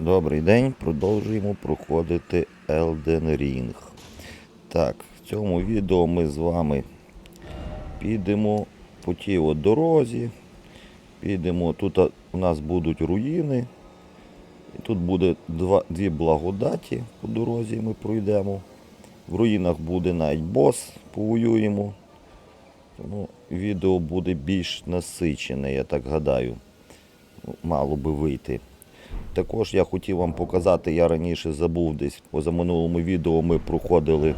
Добрий день, продовжуємо проходити Elden Ring. Так, в цьому відео ми з вами підемо по тій от дорозі. Підемо, тут у нас будуть руїни. І тут буде два, дві благодаті по дорозі ми пройдемо. В руїнах буде навіть бос, повоюємо. Тому відео буде більш насичене, я так гадаю. Ну, Мало би вийти. Також я хотів вам показати, я раніше забув десь позаминулому відео ми проходили,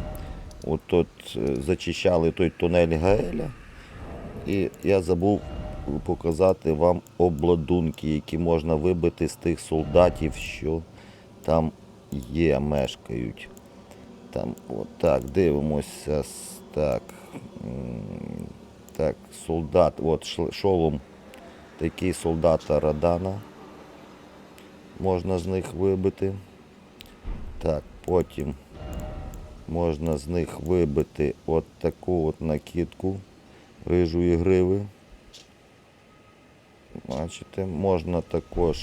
от тут е, зачищали той тунель Гаеля. І я забув показати вам обладунки, які можна вибити з тих солдатів, що там є, мешкають. Там, от так, дивимося. Так, так, солдат, от шолом такий солдата Радана можна з них вибити. Так, потім можна з них вибити от таку от накидку рижої гриви. Бачите, можна також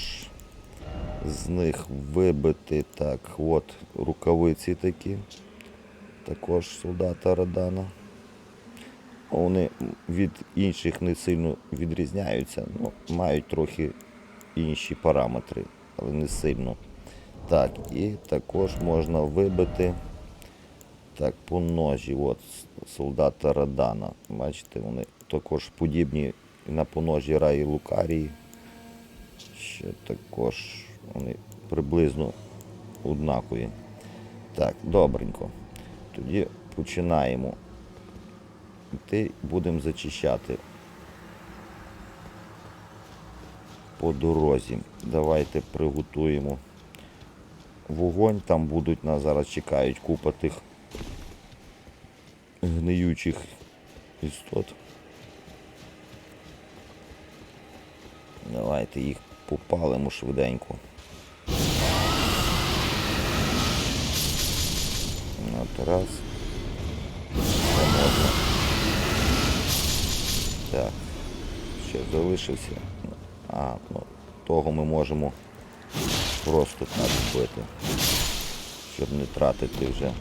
з них вибити так, от рукавиці такі. Також солдата Радана. Вони від інших не сильно відрізняються, ну, мають трохи інші параметри, але не сильно. Так, і також можна вибити так, по ножі от, солдата Радана. Бачите, вони також подібні на поножі Раї Лукарії. Ще також вони приблизно однакові. Так, добренько. Тоді починаємо. Йти будемо зачищати по дорозі. Давайте приготуємо вогонь. Там будуть нас зараз чекають купа тих гниючих істот. Давайте їх попалимо швиденько. От раз. Так. Ще залишився. А, ну, того ми можемо просто так вбити. Щоб не тратити вже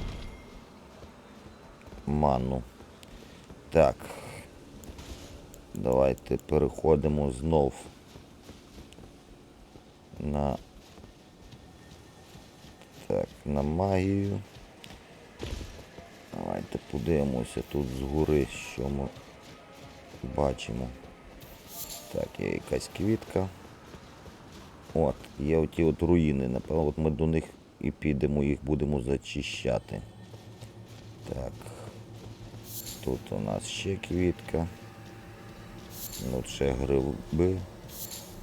манну. Так. Давайте переходимо знов на так, на магію. Давайте подивимося тут згори, що ми бачимо. Так, є якась квітка. От, є оті от руїни, напевно, от ми до них і підемо, їх будемо зачищати. Так. Тут у нас ще квітка. От ще гриби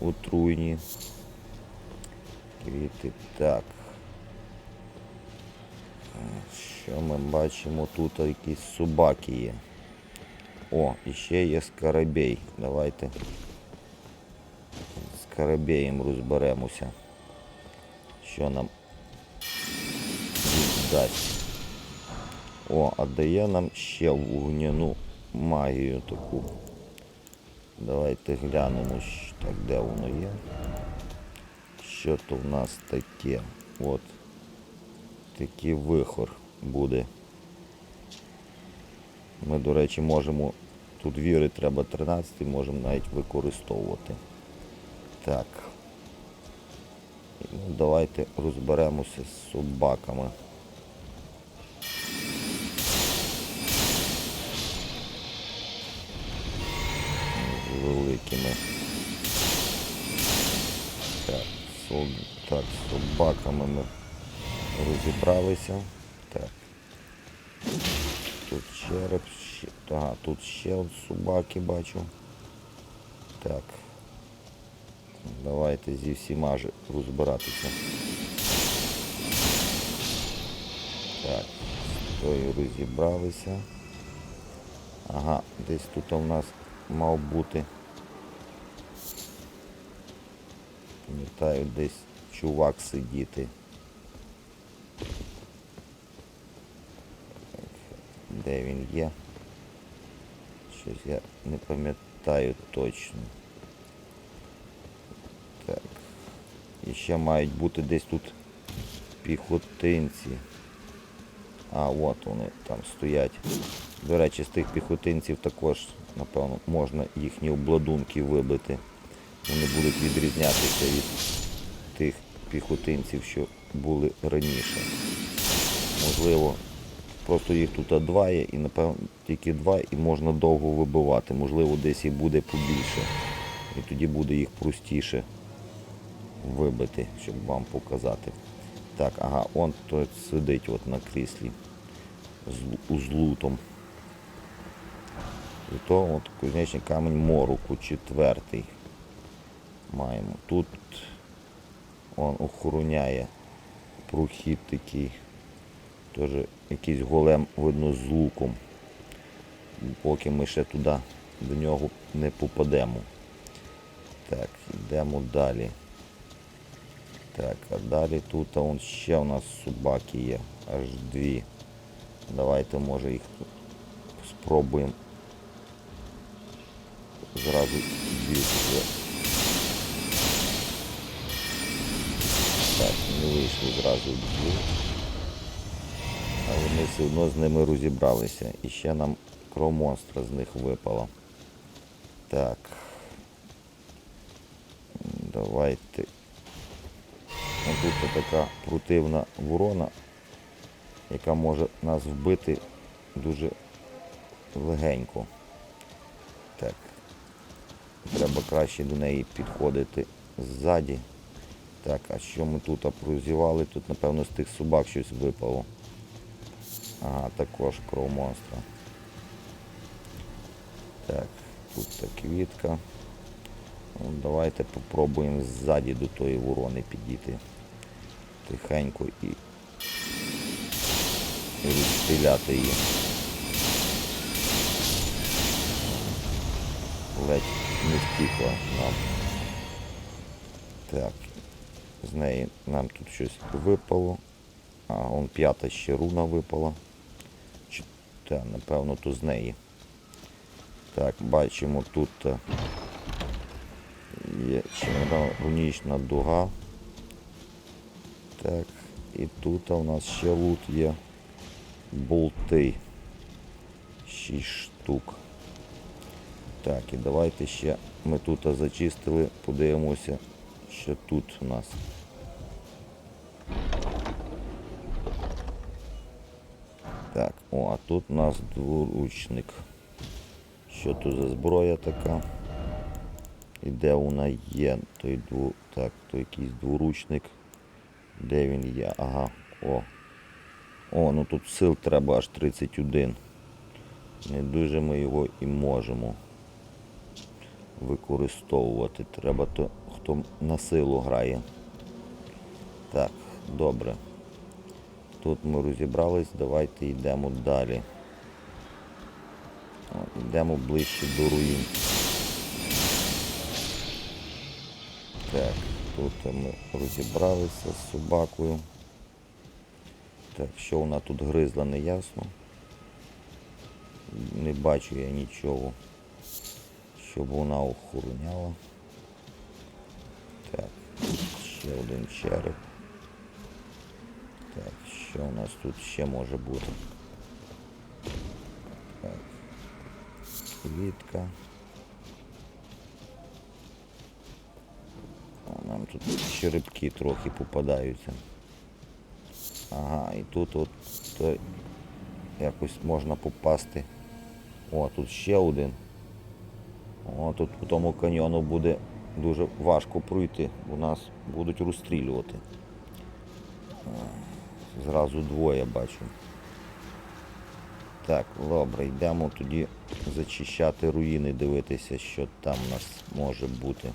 отруйні. Квіти. Так. Що ми бачимо? Тут якісь собаки є. О, і ще є скарабей. Давайте карабеєм розберемося. Що нам дасть. О, а дає нам ще вогняну магію таку. Давайте глянемо, так, де воно є. Що то в нас таке? От. Такий вихор буде. Ми, до речі, можемо. Тут віри треба 13, можемо навіть використовувати. Так. Ну, давайте розберемося з собаками. З великими. Так, сол... так, з собаками ми розібралися. Так. Тут череп, ще... Ага, тут ще собаки бачу. Так. Давайте зі всіма ж розбиратися. Так, з тою розібралися. Ага, десь тут у нас мав бути. Пам'ятаю, десь чувак сидіти. Де він є? Щось я не пам'ятаю точно. І ще мають бути десь тут піхотинці. А, от вони там стоять. До речі, з тих піхотинців також, напевно, можна їхні обладунки вибити. Вони будуть відрізнятися від тих піхотинців, що були раніше. Можливо, просто їх тут два є і напевно тільки два і можна довго вибивати. Можливо, десь їх буде побільше. І тоді буде їх простіше вибити, щоб вам показати. Так, ага, он тут сидить от на кріслі з, з лутом. І то от кузнечний камінь мороку, четвертий. Маємо. Тут он охороняє прохід такий. Теж якийсь голем видно з луком. Поки ми ще туди до нього не попадемо. Так, йдемо далі. Так, а далі тут а ще у нас собаки є. Аж дві. Давайте може їх спробуємо. Зразу дві. вже. Так, не вийшло зразу дві. Але ми все одно з ними розібралися. І ще нам кров монстра з них випало. Так. Давайте. Тут така противна ворона, яка може нас вбити дуже легенько. Так. Треба краще до неї підходити ззаді. Так, а що ми тут прозівали? Тут, напевно, з тих собак щось випало. Ага, також кров монстра. Так, тут та квітка. Ну, давайте попробуємо ззаді до тої ворони підійти. Тихенько і, розстріляти її. Ледь не втікла нам. Так, з неї нам тут щось випало. А, он п'ята ще руна випала. Чи, та, напевно, то з неї. Так, бачимо тут е, є чимра рунічна дуга. Так, і тут у нас ще лут є болти. Шість штук. Так, і давайте ще ми тут зачистили, подивимося, що тут у нас. Так, о, а тут у нас дворучник. Що тут за зброя така? І де вона є? Той дву... Так, то якийсь дворучник. Де він є? Ага, о. О, ну тут сил треба аж 31. Не дуже ми його і можемо використовувати. Треба то, хто на силу грає. Так, добре. Тут ми розібрались, давайте йдемо далі. О, Йдемо ближче до руїн. Так, тут ми розібралися з собакою. Так, що вона тут гризла, не ясно. Не бачу я нічого, щоб вона охороняла. Так, ще один череп. Так, що у нас тут ще може бути? Так. Квітка. Тут черепки трохи попадаються. Ага, і тут от то якось можна попасти. О, тут ще один. О, тут по тому каньйону буде дуже важко пройти, бо нас будуть розстрілювати. Зразу двоє бачу. Так, добре, йдемо тоді зачищати руїни, дивитися, що там у нас може бути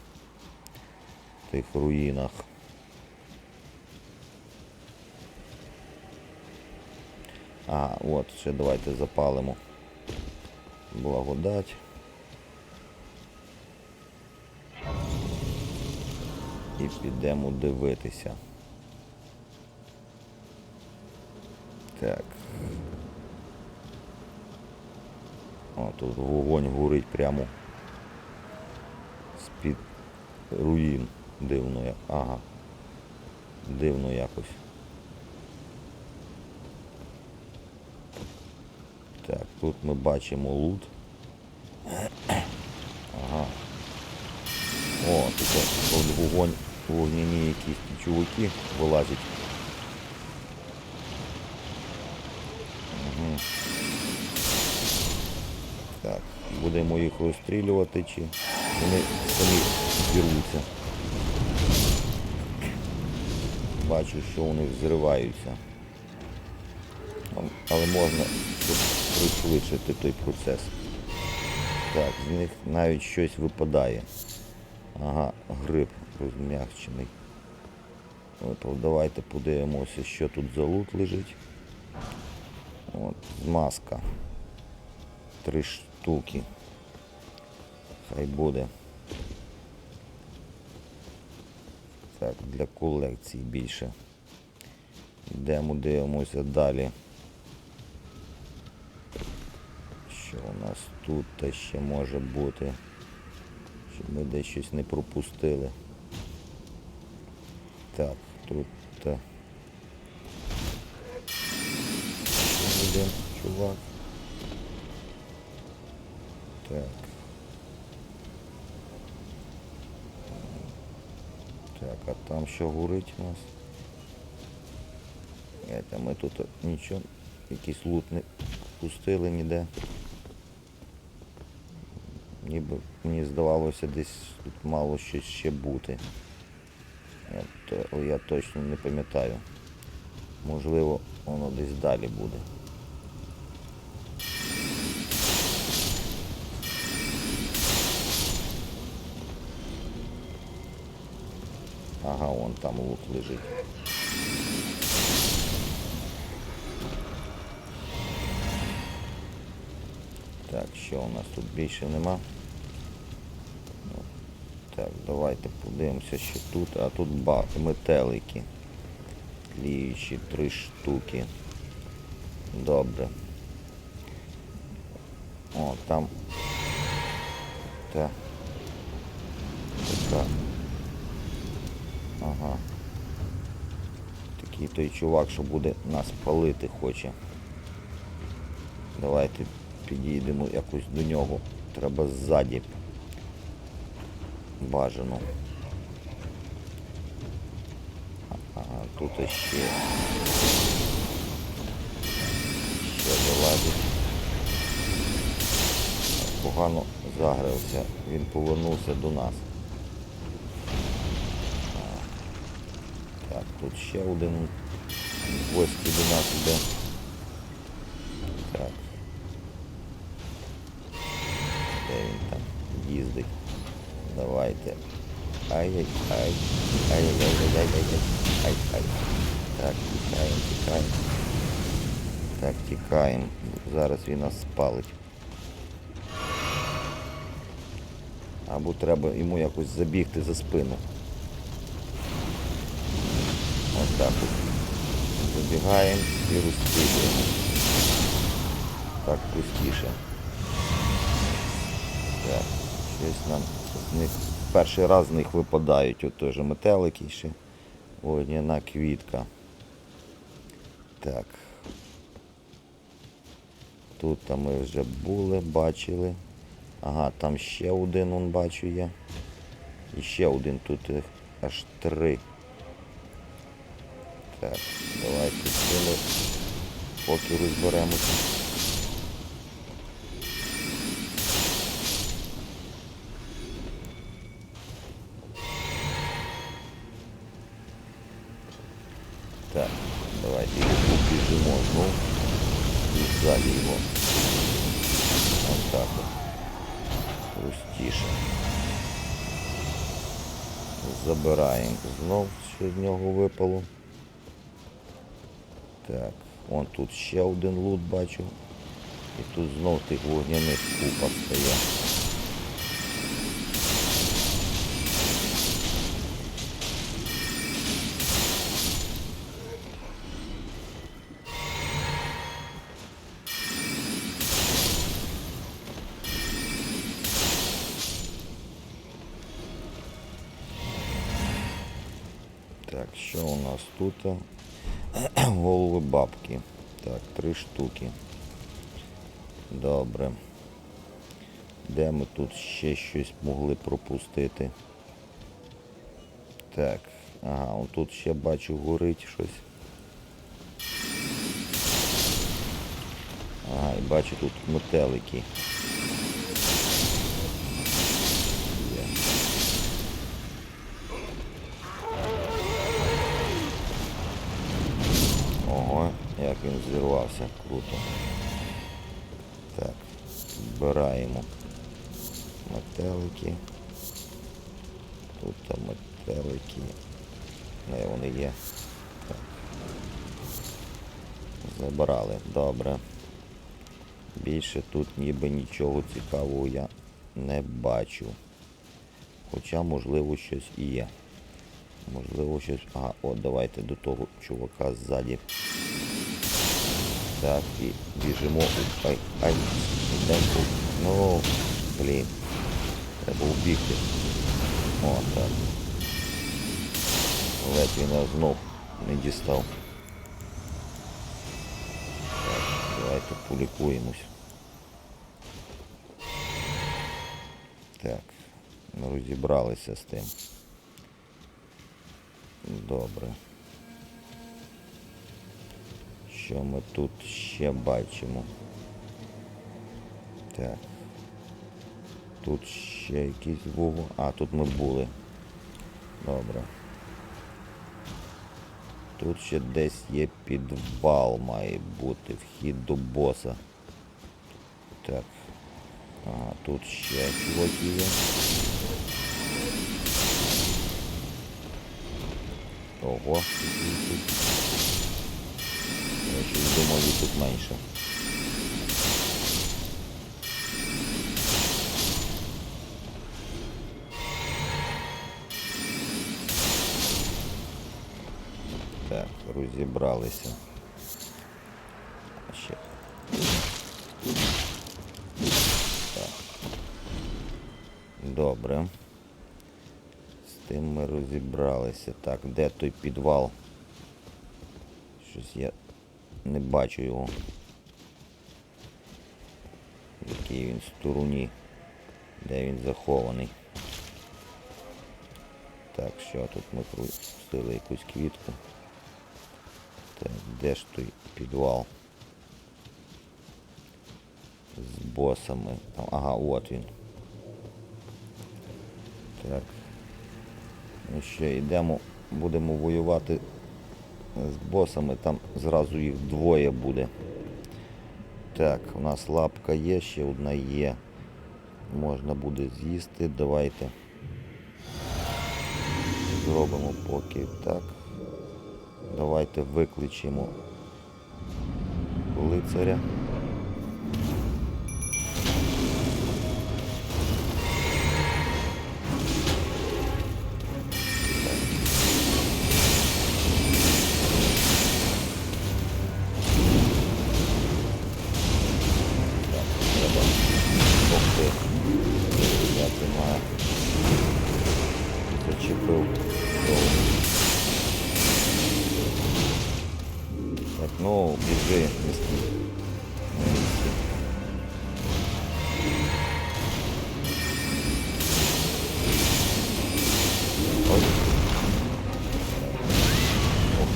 тих руїнах. А, от, ще давайте запалимо благодать. І підемо дивитися. Так. О, тут вогонь горить прямо з-під руїн дивно. як. Ага. Дивно якось. Так, тут ми бачимо лут. Ага. О, тут вогонь, вогняні якісь чуваки вилазять. Угу. Так, будемо їх розстрілювати чи вони самі зірвуться. Бачу, що вони взриваються. Але можна пришвидшити той процес. Так, з них навіть щось випадає. Ага, гриб розм'якчений. Давайте подивимося, що тут за лут лежить. От, маска. Три штуки. Хай буде. Так, для колекції більше. Йдемо, дивимося далі. Що у нас тут та ще може бути? Щоб ми десь щось не пропустили. Так, тут. Один чувак. Так. Так, а там що горить у нас? Это ми тут нічого, якийсь лут не пустили ніде. Ніби мені здавалося десь тут мало щось ще бути. Я, то, я точно не пам'ятаю. Можливо, воно десь далі буде. Вон там лут лежить. Так, що у нас тут більше нема? Ну, Так, давайте подивимося, що тут. А тут ба метелики. Тліючі три штуки. Добре. О, там. Та. Така. Ага. Такий той чувак, що буде нас палити хоче. Давайте підійдемо якось до нього. Треба ззаді. Бажано. Ага, тут ще. Ще вилазить. Погано загрився. Він повернувся до нас. Так, тут ще один гості до нас іде. Так. Де він там їздить? Давайте. Ай-яй-ай. Ай-яй-яй-яй-яй-яй. Ай-ай. Так, тікаємо, тікаємо. Так, тікаємо. Зараз він нас спалить. Або треба йому якось забігти за спину. Ось так от. Забігаємо і розстрілюємо. Так пустіше. Так, щось нам з них перший раз з них випадають от теж метелики ще. Вогняна квітка. Так. Тут там ми вже були, бачили. Ага, там ще один он бачу я. І ще один тут аж три. Так, давайте сили, поки розберемося. Так, давайте його побіжимо знов. І ззаді його. Ось так от. Простіше. Забираємо знов, що з нього випало. Так, вон тут ще один лут бачу. І тут знов тих вогняних купа стоять. Так, що у нас тут? Голови бабки. Так, три штуки. Добре. Де ми тут ще щось могли пропустити? Так, ага, он тут ще бачу горить щось. Ага, і бачу тут метелики. Зірвався, круто. Так, збираємо метелики. Тут метелики. Не, вони є. Так. Забрали, добре. Більше тут ніби нічого цікавого я не бачу. Хоча, можливо, щось і є. Можливо, щось. Ага, о, давайте до того чувака ззаді. Так, і біжимо. Ай, ай, йдемо. тут. Ну, блін. Треба убігти. О, так. Ледь він нас знов не дістав. Так, давайте полікуємось. Так, ми розібралися з тим. Добре. Що ми тут ще бачимо? Так. Тут ще якісь вугли. А, тут ми були. Добре. Тут ще десь є підвал має бути, вхід до боса. Так. Ага, тут ще чуваки є. Ого, тут. Щось думав, тут менше. Так, розібралися. Ще. Так. Добре. З тим ми розібралися. Так, де той підвал? Щось я не бачу його. В якій він стороні. Де він захований. Так, що тут ми пропустили якусь квітку. Так, де ж той підвал? З босами. Ага, от він. Так. Ну що, йдемо, будемо воювати з босами, там зразу їх двоє буде. Так, у нас лапка є, ще одна є. Можна буде з'їсти. Давайте. Зробимо поки так. Давайте викличемо лицаря.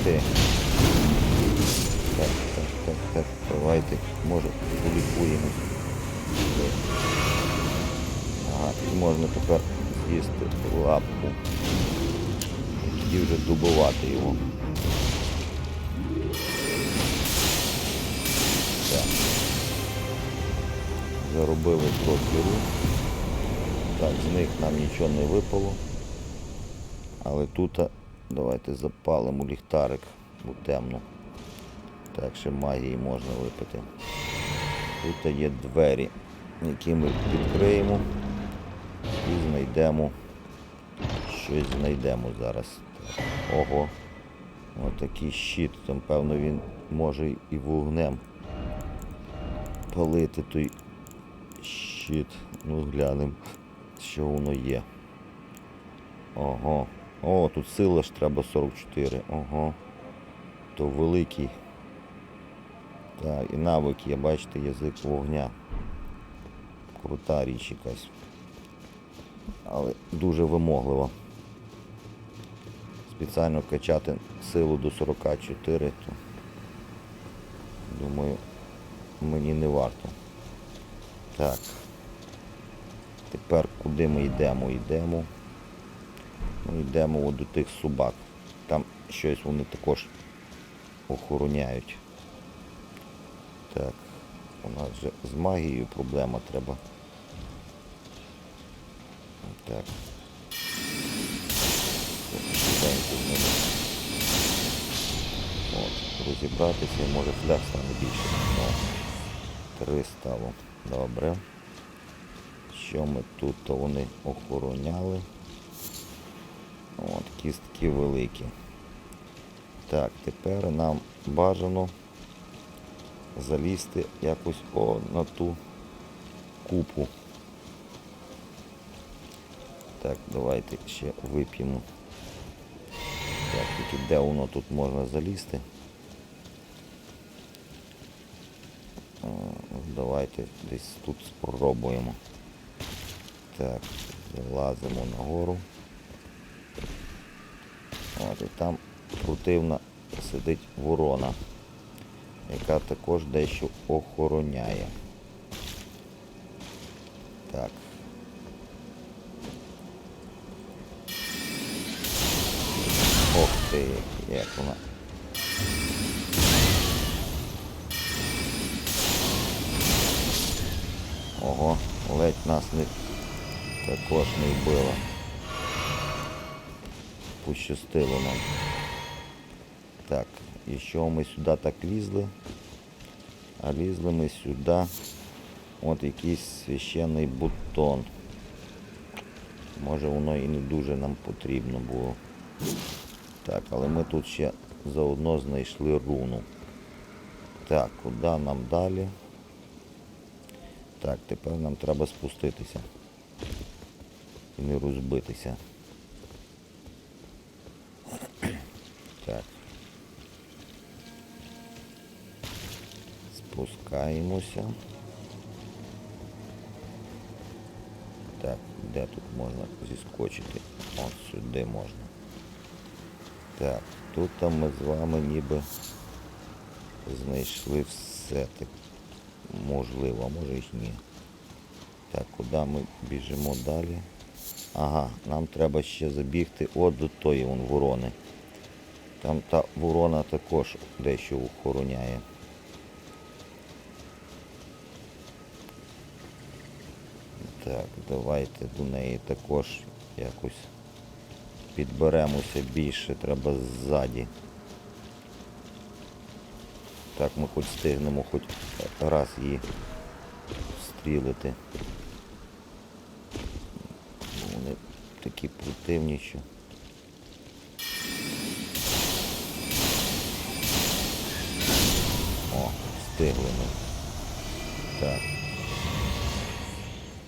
Ти. Так, так, так, так, давайте, може, полікуємо. Ага, і можна тепер з'їсти лапку. І вже добивати його. Так. Заробили трохи рук. Так, з них нам нічого не випало. Але тут давайте запалимо ліхтарик, бо темно. Так, ще магії можна випити. Тут є двері, які ми відкриємо і знайдемо. Щось знайдемо зараз. Ого. Отакий щит. Там, певно, він може і вогнем палити той щит. Ну, глянемо, що воно є. Ого. О, тут сила ж треба 44. Ого. То великий. Так, і навик є, бачите, язик вогня. Крута річ якась. Але дуже вимоглива. Спеціально качати силу до 44, то думаю, мені не варто. Так. Тепер куди ми йдемо? Йдемо. Ми йдемо от до тих собак. Там щось вони також охороняють. Так, у нас вже з магією проблема треба. Так. От, розібратися може фляг стане більше. Ну, три стало. Добре. Що ми тут то вони охороняли? От, кістки великі. Так, тепер нам бажано залізти якось о, на ту купу. Так, давайте ще вип'ємо. Так, тільки де воно тут можна залізти? Давайте десь тут спробуємо. Так, залазимо нагору. От, і там противна сидить ворона, яка також дещо охороняє. Так. Ох ти, як вона. Ого, ледь нас не також не вбила. Пощастило нам. Так, і що ми сюди так лізли? А лізли ми сюди. От якийсь священний бутон. Може воно і не дуже нам потрібно було. Так, але ми тут ще заодно знайшли руну. Так, куди нам далі? Так, тепер нам треба спуститися. І не розбитися. Так. Спускаємося. Так, де тут можна зіскочити? От сюди можна. Так, тут там ми з вами ніби знайшли все так можливо, а може і ні. Так, куди ми біжимо далі? Ага, нам треба ще забігти от до тої вон ворони. Там та ворона також дещо охороняє. Так, давайте до неї також якось підберемося більше, треба ззаді. Так ми хоч встигнемо хоч раз її стрілити. Вони такі противні, що. О, встигли ми. Так.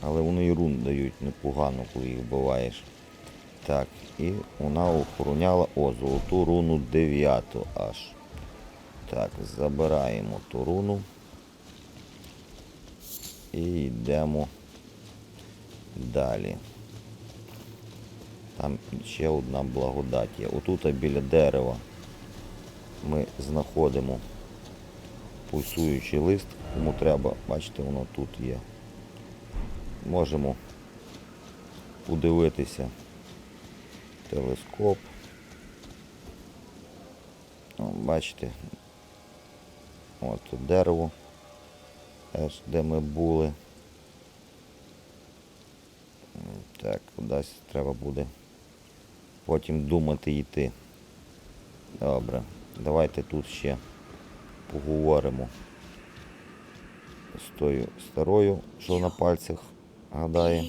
Але вони і рун дають непогано, коли їх вбиваєш. Так, і вона охороняла о, золоту руну 9 аж. Так, забираємо ту руну. І йдемо далі. Там ще одна благодать є. Отут біля дерева ми знаходимо пульсуючий лист, кому треба, бачите, воно тут є. Можемо подивитися телескоп. О, бачите, от дерево, аж де ми були. Так, кудись треба буде потім думати йти. Добре, давайте тут ще поговоримо з тою старою, що на пальцях гадає.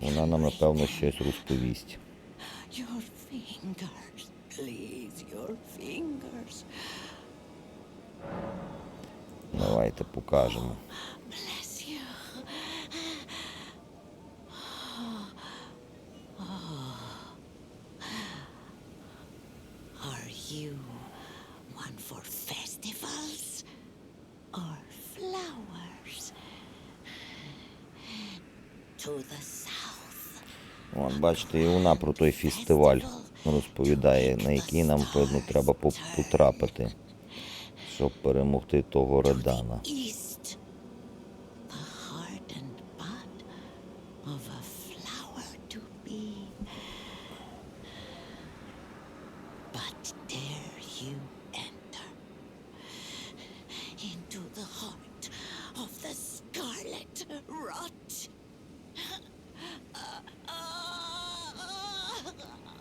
Вона нам, напевно, щось розповість. Your fingers, please, your fingers. Давайте покажемо. Бачите, і вона про той фестиваль розповідає, на який нам, певно, треба потрапити, щоб перемогти того Редана.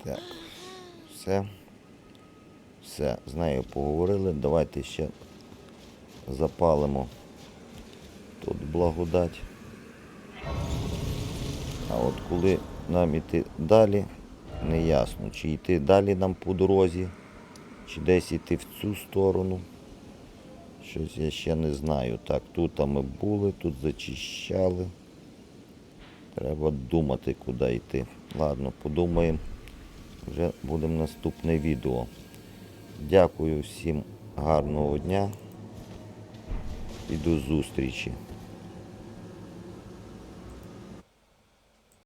Так, все. Все, з нею поговорили. Давайте ще запалимо тут благодать. А от коли нам іти далі, не ясно, чи йти далі нам по дорозі, чи десь йти в цю сторону. Щось я ще не знаю. Так, тут ми були, тут зачищали. Треба думати, куди йти. Ладно, подумаємо. Вже будемо наступне відео. Дякую всім гарного дня і до зустрічі.